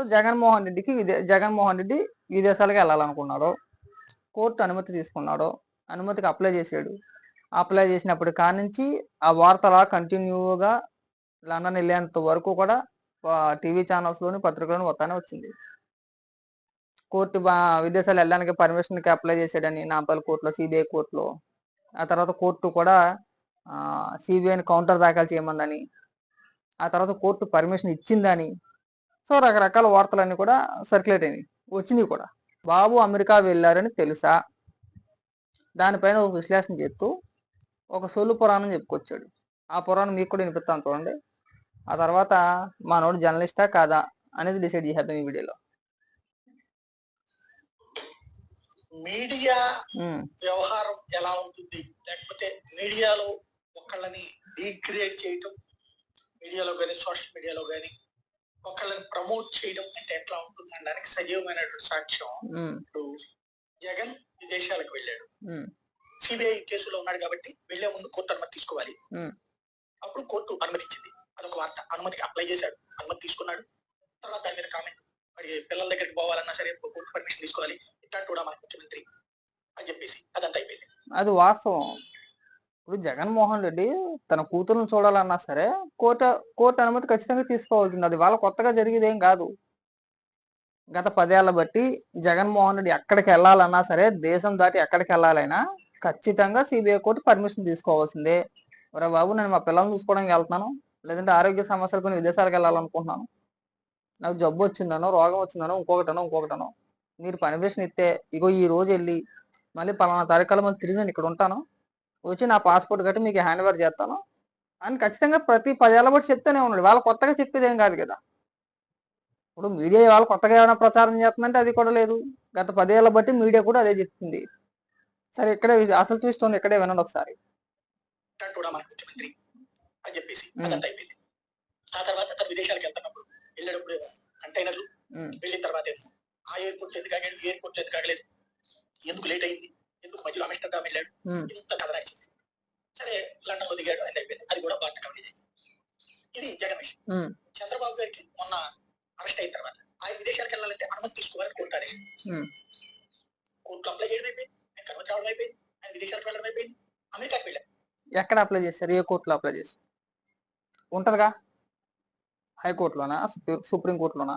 So Jaganmohan రెడ్డికి విదే జగన్మోహన్ రెడ్డి విదేశాలకు వెళ్ళాలనుకున్నాడు court అనుమతి తీసుకున్నాడు అనుమతికి అప్లై చేశాడు. అప్లై చేసినప్పుడు కానించి ఆ వార్తలా కంటిన్యూగా లండన్ వెళ్ళేంత వరకు కూడా టీవీ ఛానల్స్లోని పత్రికలోని వస్తానే వచ్చింది. కోర్టు విదేశాలు వెళ్ళడానికి పర్మిషన్కి అప్లై చేశాడని నాంపల్లి కోర్టులో సిబిఐ కోర్టులో. ఆ తర్వాత కోర్టు కూడా సిబిఐని కౌంటర్ దాఖలు చేయమందని ఆ తర్వాత కోర్టు పర్మిషన్ ఇచ్చిందని సో రకరకాల వార్తలన్నీ కూడా సర్క్యులేట్ అయినాయి. వచ్చినాయి కూడా. బాబు అమెరికా వెళ్ళారని తెలుసా? దానిపైన ఒక విశ్లేషణ చేస్తూ ఒక సొల్లు పురాణం చెప్పుకొచ్చాడు. ఆ పురాణం మీకు కూడా వినిపిస్తాను చూడండి. ఆ తర్వాత మనోడు జర్నలిస్టా కాదా అనేది డిసైడ్ చేసేద్దాం ఈ వీడియోలో. మీడియా వ్యవహారం ఎలా ఉంటుంది? లేకపోతే మీడియాలో ఒకళ్ళని డిగ్రేడ్ చేయటం? మీడియాలో కానీ సోషల్ మీడియాలో కానీ ఒకళ్ళని ప్రమోట్ చేయడం అంటే ఎట్లా ఉంటుంది అనడానికి సజీవమైనటువంటి సాక్ష్యం. ఇప్పుడు జగన్ విదేశాలకు వెళ్ళాడు. సిబిఐ కేసులో ఉన్నాడు కాబట్టి వెళ్ళే ముందు కోర్టు అనుమతి తీసుకోవాలి. అప్పుడు కోర్టు అనుమతించింది. అదొక వార్త. అనుమతికి అప్లై చేశాడు. అనుమతి తీసుకున్నాడు. తర్వాత దాని మీద కామెంట్ మరి పిల్లల దగ్గరికి పోవాలన్నా సరే కోర్టు పర్మిషన్ తీసుకోవాలి. ఇట్లాంటి కూడా మన ముఖ్యమంత్రి అని చెప్పేసి అదంతా అయిపోయింది. అది వాస్తవం. ఇప్పుడు జగన్మోహన్ రెడ్డి తన కూతురును చూడాలన్నా సరే కోర్టు కోర్టు అనుమతి ఖచ్చితంగా తీసుకోవాల్సింది. అది వాళ్ళ కొత్తగా జరిగేది ఏం కాదు. గత పదేళ్ళ బట్టి జగన్మోహన్ రెడ్డి ఎక్కడికి వెళ్ళాలన్నా సరే దేశం దాటి ఎక్కడికి వెళ్ళాలైనా ఖచ్చితంగా సిబిఐ కోర్టు పర్మిషన్ తీసుకోవాల్సిందే. ఒరే బాబు నేను మా పిల్లల్ని చూసుకోవడానికి వెళ్తున్నాను. లేదంటే ఆరోగ్య సమస్యలు కొన్ని విదేశాలకు వెళ్ళాలనుకుంటున్నాను. నాకు జబ్బు వచ్చిందనో రోగం వచ్చిందనో ఇంకొకటనో ఇంకొకటనో. మీరు పర్మిషన్ ఇస్తే ఇగో ఈ రోజు వెళ్ళి మళ్ళీ పలానా తారీఖుల మళ్ళీ తిరిగి నేను ఇక్కడ ఉంటాను. వచ్చి నా పాస్పోర్ట్ కట్టి మీకు హ్యాండ్ ఓవర్ చేస్తాను. అని ఖచ్చితంగా ప్రతి పదేళ్ళ బట్టి చెప్తూనే ఉన్నాడు. వాళ్ళు కొత్తగా చెప్పేది ఏం కాదు కదా. ఇప్పుడు మీడియా వాళ్ళు కొత్తగా ఏమైనా ప్రచారం చేస్తుందంటే అది కూడా లేదు. గత పదేళ్ళ బట్టి మీడియా కూడా అదే చెప్తుంది. సరే ఇక్కడే అసలు ఉంది. ఇక్కడే వినండి ఒకసారి. కూడా మన ముఖ్యమంత్రి అని చెప్పేసి. అదంతా అయిపోయింది. ఆ తర్వాత తను విదేశాలకు వెళ్తున్నప్పుడు వెళ్ళేటప్పుడు కంటైనర్లు వెళ్ళిన తర్వాత ఏమో ఆ ఎయిర్పోర్ట్ ఎందుకు ఆగాడు? ఎయిర్పోర్ట్ ఎందుకు ఆగలేదు? ఎందుకు లేట్ అయింది? ఎందుకు మధ్యలో అమిస్టర్డామ్ వెళ్ళాడు ఇంత కథ నడిచింది సరే లండన్లో దిగాడు అని అయిపోయింది అది కూడా కవరేజ్ అయింది ఇది. జగన్ విషయం ఉమ్, చంద్రబాబు గారికి మొన్న అరెస్ట్ అయిన తర్వాత ఆయన విదేశాలకు వెళ్ళాలంటే అనుమతి తీసుకోవాలని కోర్టు ఆదేశం ఉమ్. కోర్టు అప్లై చేయడం అయిపోయింది. ఆయన రావడం అయిపోయింది. ఆయన విదేశాలకు వెళ్ళడం అయిపోయింది. అమెరికాకి వెళ్ళారు ఎక్కడ అప్లై చేశారు? ఏ కోర్టులో అప్లై చేశారు? ఉంటదిగా? హైకోర్టులోనా? సుప్రీం కోర్టులోనా?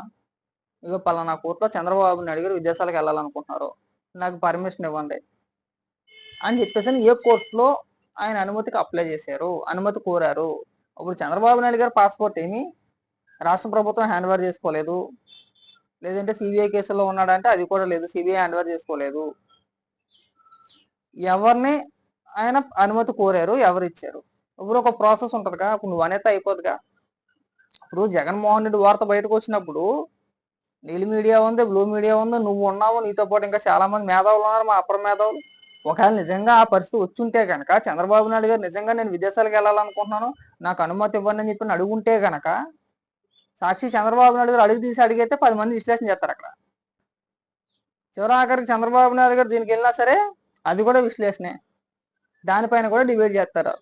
ఇగో పలానా కోర్టులో చంద్రబాబు నాయుడు గారు విదేశాలకు వెళ్ళాలనుకుంటున్నారు. నాకు పర్మిషన్ ఇవ్వండి. అని చెప్పేసి ఏ కోర్టులో ఆయన అనుమతికి అప్లై చేశారు అనుమతి కోరారు. ఇప్పుడు చంద్రబాబు నాయుడు గారు పాస్పోర్ట్ ఏమి? రాష్ట్ర ప్రభుత్వం హ్యాండ్ ఓవర్ చేసుకోలేదు. లేదంటే సిబిఐ కేసులో ఉన్నాడంటే అది కూడా లేదు. సిబిఐ హ్యాండ్ ఓవర్ చేసుకోలేదు. ఎవరిని ఆయన అనుమతి కోరారు ఎవరు ఇచ్చారు ఇప్పుడు ఒక ప్రాసెస్ ఉంటుందిగా. ఇప్పుడు నువ్వు అనేది అయిపోద్దిగా ఇప్పుడు జగన్మోహన్ రెడ్డి వార్త బయటకు వచ్చినప్పుడు నీలి మీడియా ఉంది బ్లూ మీడియా ఉంది నువ్వు ఉన్నావు నీతో పాటు ఇంకా చాలా మంది మేధావులు ఉన్నారు మా అపర మేధావులు. ఒకవేళ నిజంగా ఆ పరిస్థితి వచ్చుంటే కనుక చంద్రబాబు నాయుడు గారు నిజంగా నేను విదేశాలకు వెళ్ళాలనుకుంటున్నాను నాకు అనుమతి ఇవ్వండి అని చెప్పి అడుగుంటే కనుక సాక్షి చంద్రబాబు నాయుడు గారు అడుగు తీసి అడిగితే పది మంది విశ్లేషణ చేస్తారు అక్కడ. చివరి ఆఖరికి చంద్రబాబు నాయుడు గారు దీనికి వెళ్ళినా సరే అది కూడా విశ్లేషణే. దానిపైన కూడా డిబేట్ చేస్తారు.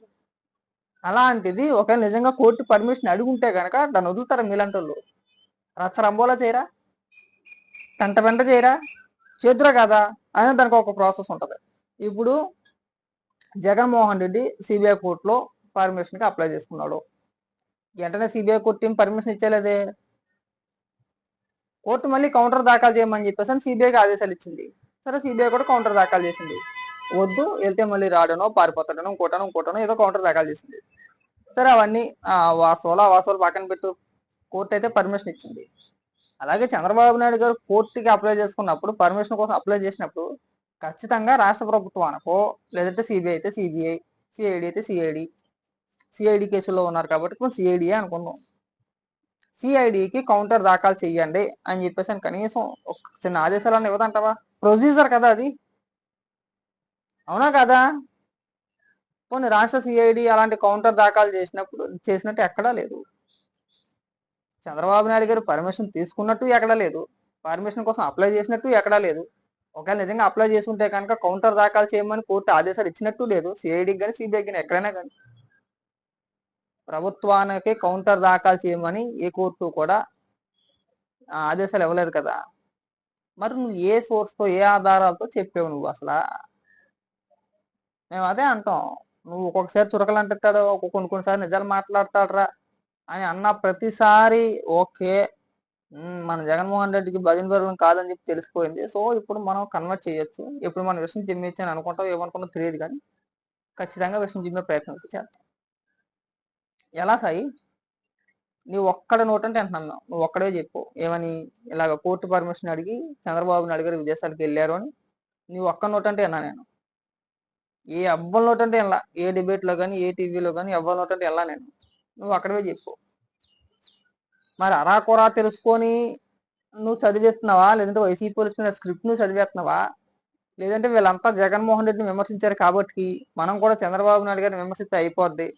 అలాంటిది ఒకవేళ నిజంగా కోర్టు పర్మిషన్ అడుగుంటే కనుక దాన్ని వదులుతారా మీలాంటోళ్ళు? రచ్చరంబోలా చేయరా? పెంట పెంట చేయరా? చేతురా కదా? అని దానికి ఒక ప్రాసెస్ ఉంటుంది. ఇప్పుడు జగన్మోహన్ రెడ్డి సిబిఐ కోర్టులో పర్మిషన్కి అప్లై చేసుకున్నాడు. వెంటనే సిబిఐ కోర్టు ఏం పర్మిషన్ ఇచ్చేలేదే. కోర్టు మళ్ళీ కౌంటర్ దాఖలు చేయమని చెప్పేసి అని సిబిఐకి ఆదేశాలు ఇచ్చింది. సరే సిబిఐ కూడా కౌంటర్ దాఖలు చేసింది. వద్దు వెళ్తే మళ్ళీ రాడనో పారిపోతాడనో ఇంకోటనో ఇంకోటనో ఏదో కౌంటర్ దాఖలు చేసింది. సరే అవన్నీ ఆ, వాసోలు పక్కన పెట్టు. కోర్టు అయితే పర్మిషన్ ఇచ్చింది. అలాగే చంద్రబాబు నాయుడు గారు కోర్టుకి అప్లై చేసుకున్నప్పుడు పర్మిషన్ కోసం అప్లై చేసినప్పుడు ఖచ్చితంగా రాష్ట్ర ప్రభుత్వం అనుకో లేదంటే సిబిఐ అయితే సిబిఐ సిఐడి అయితే సిఐడి సిఐడి కేసులో ఉన్నారు కాబట్టి మనం సిఐడియే అనుకుందాం. సిఐడికి కౌంటర్ దాఖలు చేయండి అని చెప్పేసి కనీసం ఒక చిన్న ఆదేశాలను ఇవ్వదంటావా? ప్రొసీజర్ కదా అది. అవునా కదా? కొన్ని రాష్ట్ర సిఐడి అలాంటి కౌంటర్ దాఖలు చేసినప్పుడు చేసినట్టు ఎక్కడా లేదు. చంద్రబాబు నాయుడు గారు పర్మిషన్ తీసుకున్నట్టు ఎక్కడా లేదు. పర్మిషన్ కోసం అప్లై చేసినట్టు ఎక్కడా లేదు. ఒకవేళ నిజంగా అప్లై చేసుకుంటే కనుక కౌంటర్ దాఖలు చేయమని కోర్టు ఆదేశాలు ఇచ్చినట్టు లేదు. సిఐడికి కానీ సిబిఐకి కానీ ఎక్కడైనా కానీ ప్రభుత్వానికి కౌంటర్ దాఖలు చేయమని ఏ కోర్టు కూడా ఆ, ఆదేశాలు ఇవ్వలేదు కదా. మరి నువ్వు ఏ సోర్స్తో ఏ ఆధారాలతో చెప్పావు నువ్వు అసలు? మేము అదే అంటాం. నువ్వు ఒక్కొక్కసారి చురకలు అంటాడు కొన్ని కొన్నిసారి నిజాలు మాట్లాడతాడురా అని అన్న ప్రతిసారి ఓకే. మన జగన్మోహన్ రెడ్డికి భజన బరువులం కాదని చెప్పి తెలిసిపోయింది. సో ఇప్పుడు మనం కన్వర్ట్ చేయొచ్చు. ఇప్పుడు మనం విషయం జిమ్మేచ్చు అని అనుకుంటాం ఏమనుకున్నా తెలియదు కానీ ఖచ్చితంగా విషయం జిమ్మే ప్రయత్నం చేద్దాం. ఎలా సాయి? నువ్వు ఒక్కడ నోటంటే అంటున్నాను మేము. నువ్వు ఒక్కడే చెప్పు. ఏమని? ఇలాగ కోర్టు పర్మిషన్ అడిగి చంద్రబాబు నాయుడు గారు విదేశాలకు వెళ్ళారు అని. నువ్వు ఒక్క అంటే అన్నా నేను? ఏ అబ్బం నోట్ అంటే ఎలా? ఏ డిబేట్లో కానీ ఏ టీవీలో కానీ ఎవ్వల నోటంటే ఎలా నేను? నువ్వు అక్కడే చెప్పు. మరి అరాకొరా తెలుసుకొని నువ్వు చదివేస్తున్నావా? లేదంటే వైసీపీ వచ్చిన స్క్రిప్ట్ నువ్వు చదివేస్తున్నావా? లేదంటే వీళ్ళంతా జగన్మోహన్ రెడ్డిని విమర్శించారు కాబట్టి మనం కూడా చంద్రబాబు నాయుడు గారిని విమర్శిస్తే అయిపోద్ది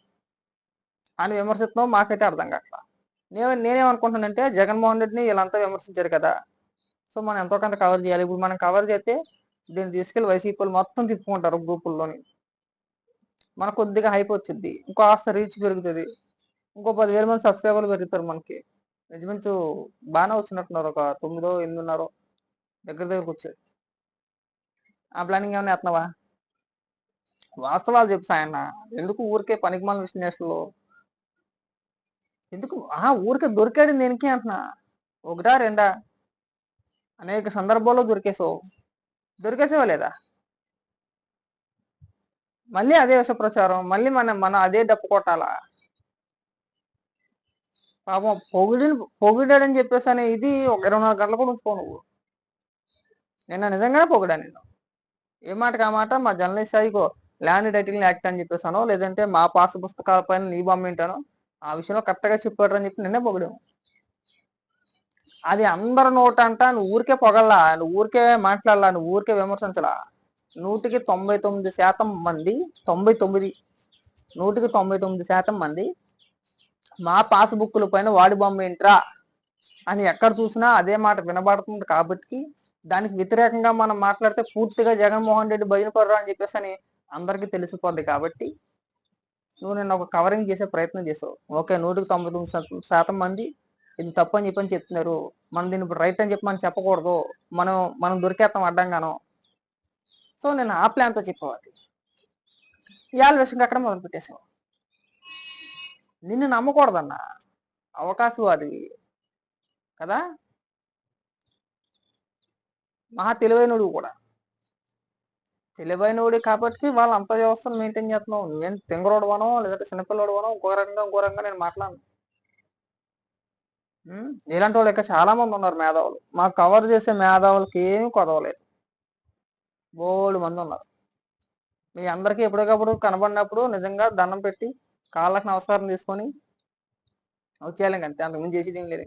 అని విమర్శిస్తున్నావు మాకైతే అర్థం కాక నేను నేనేమనుకుంటున్నానంటే జగన్మోహన్ రెడ్డిని వీళ్ళంతా విమర్శించారు కదా. సో మనం ఎంతో కొంత కవర్ చేయాలి. ఇప్పుడు మనం కవర్ చేస్తే దీన్ని తీసుకెళ్ళి వైసీపీ మొత్తం తిప్పుకుంటారు గ్రూపుల్లోని. మనకు కొద్దిగా హైప్ వచ్చింది ఇంకో ఆస్త రీచ్ పెరుగుతుంది. ఇంకో పదివేల మంది సబ్స్క్రైబర్లు పెరుగుతారు మనకి. ఇంచుమించు బాగానే వచ్చినట్టున్నారు. ఒక తొమ్మిదో ఎనిమిదిన్నరో దగ్గర దగ్గరకు వచ్చాయి. ఆ ప్లానింగ్ ఏమైనా వేస్తున్నావా వాస్తవాలు చెప్పు సాయన్న. ఎందుకు ఊరికే పనికిమాల విశ్లేషణలో ఎందుకు? ఆ ఊరికే దొరికాడు దేనికి అంటున్నా? ఒకటా రెండా? అనేక సందర్భాల్లో దొరికేసావు దొరికేసావా లేదా? మళ్ళీ అదే విష ప్రచారం. మళ్ళీ మన మన అదే డప్పు కొట్టాలా? పాపం పొగిడి పొగిడాడని చెప్పేసి అనే ఇది ఒక ఇరవై నాలుగు గంటలు కూడా ఉంచుకో నువ్వు నిన్న నిజంగానే పొగిడా నేను ఏ మాటకి ఆ మాట? మా జర్నలిస్ట్ అయ్యికో ల్యాండ్ టైటిల్ యాక్ట్ అని చెప్పేసాను లేదంటే మా పాస్ పుస్తకాల పైన నీ బొమ్మ ఏంటాను ఆ విషయంలో కరెక్ట్గా చెప్పాడు అని చెప్పి నిన్నే పొగిడాము. అది అందరి నోట అంట నువ్వు ఊరికే పొగల్లా నువ్వు ఊరికే మాట్లాడాలా నువ్వు ఊరికే విమర్శించలా. నూటికి తొంభై తొమ్మిది శాతం మంది తొంభై తొమ్మిది నూటికి తొంభై తొమ్మిది శాతం మంది మా పాస్బుక్ల పైన వాడి బొమ్మ ఏంట్రా? అని ఎక్కడ చూసినా అదే మాట వినబడుతుంది కాబట్టి దానికి వ్యతిరేకంగా మనం మాట్లాడితే పూర్తిగా జగన్మోహన్ రెడ్డి భజన పడరా అని చెప్పేసి అని అందరికీ తెలిసిపోద్ది కాబట్టి నువ్వు నేను ఒక కవరింగ్ చేసే ప్రయత్నం చేసావు. ఓకే నూటికి తొంభై తొమ్మిది శాతం- మంది ఇది తప్పు అని చెప్పని చెప్తున్నారు. మనం దీన్ని ఇప్పుడు రైట్ అని చెప్పి మనం చెప్పకూడదు. మనం మనం దొరికేస్తాం అడ్డంగాను. సో నేను ఆ ప్లాన్తో చెప్పేవాది ఇవాళ విషయంగా అక్కడ మొదలు పెట్టేసావు నిన్ను నమ్మకూడదన్న. అవకాశవాది కదా? మహా తెలివైనడు కూడా. తెలివైనడు కాబట్టి వాళ్ళు అంత వ్యవస్థను మెయింటైన్ చేస్తున్నావు. నువ్వేం తింగరోడవనో లేదంటే చిన్నపిల్లడవనో ఇంకో రకంగా ఇంకో రకంగా నేను మాట్లాడను. ఇలాంటి వాళ్ళు ఇంకా చాలా మంది ఉన్నారు మేధావులు. మాకు కవర్ చేసే మేధావులకి ఏమీ కొదవలేదు. బోల్డ్ మంది ఉన్నారు. మీ అందరికీ ఎప్పటికప్పుడు కనబడినప్పుడు నిజంగా దండం పెట్టి కాళ్ళకు నమస్కారం తీసుకొని వచ్చేయాలి అంతే. అంతకుముందు చేసేది ఏం లేదు